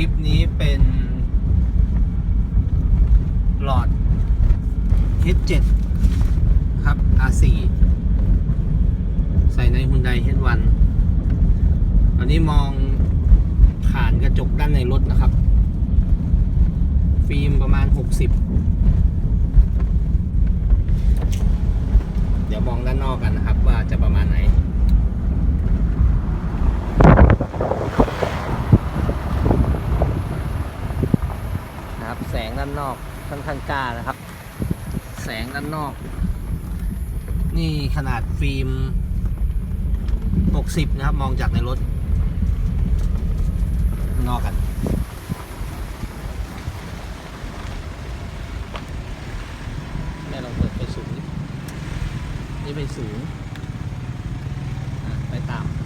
ลิปนี้เป็นหลอด H7 ครับ R4 ใส่ใน Hyundai H1 ตอนนี้มองผ่านกระจกด้านในรถนะครับ ฟิล์มประมาณ 60 เดี๋ยวมองด้านนอกกันนะครับ ว่าจะประมาณไหน นะครับ แสงด้านนอกค่อนข้างจ้านะครับ แสงด้านนอก นี่ขนาดฟิล์ม 60 นะครับ มองจากในรถ นอกกัน แม่ลองเปิดไปสูงดินี่ไปสูง ไปต่ำ